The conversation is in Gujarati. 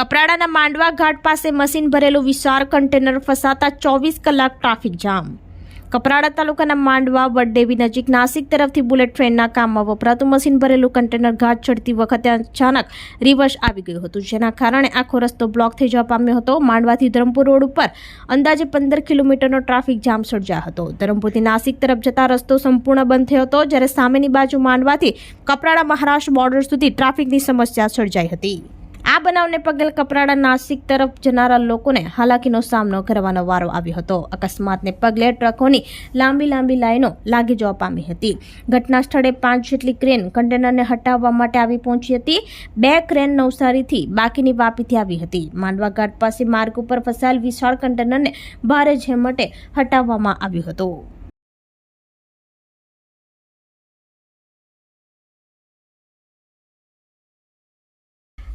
કપરાડાના માંડવા ઘાટ પાસે મશીન ભરેલું વિશાળ કન્ટેનર ફસાતા ચોવીસ કલાક ટ્રાફિક જામ. કપરાડા તાલુકાના માંડવા, વડદેવી નજીક નાસિક તરફથી બુલેટ ટ્રેનના કામમાં વપરાતું મશીન ભરેલું કન્ટેનર ઘાટ ચડતી વખતે અચાનક રિવર્સ આવી ગયું હતું, જેના કારણે આખો રસ્તો બ્લોક થઈ જવા પામ્યો હતો. માંડવાથી ધરમપુર રોડ ઉપર અંદાજે પંદર કિલોમીટરનો ટ્રાફિક જામ સર્જાયો હતો. ધરમપુરથી નાસિક તરફ જતા રસ્તો સંપૂર્ણ બંધ થયો હતો, જ્યારે સામેની બાજુ માંડવાથી કપરાડા મહારાષ્ટ્ર બોર્ડર સુધી ટ્રાફિકની સમસ્યા સર્જાઈ હતી. આ બનાવને પગલે કપરાડા નાસિક તરફ જનારા લોકોને હાલાકીનો સામનો કરવાનો વારો આવ્યો હતો. અકસ્માતને પગલે ટ્રકોની લાંબી લાંબી લાઈનો લાગી જવા પામી હતી. ઘટના સ્થળે પાંચ જેટલી ક્રેન કન્ટેનરને હટાવવા માટે આવી પહોંચી હતી. બે ક્રેન નવસારીથી બાકીની વાપીથી આવી હતી. માંડવા ઘાટ પાસે માર્ગ ઉપર ફસાયેલ વિશાળ કન્ટેનરને ભારે ઝેમટે હટાવવામાં આવ્યું હતું.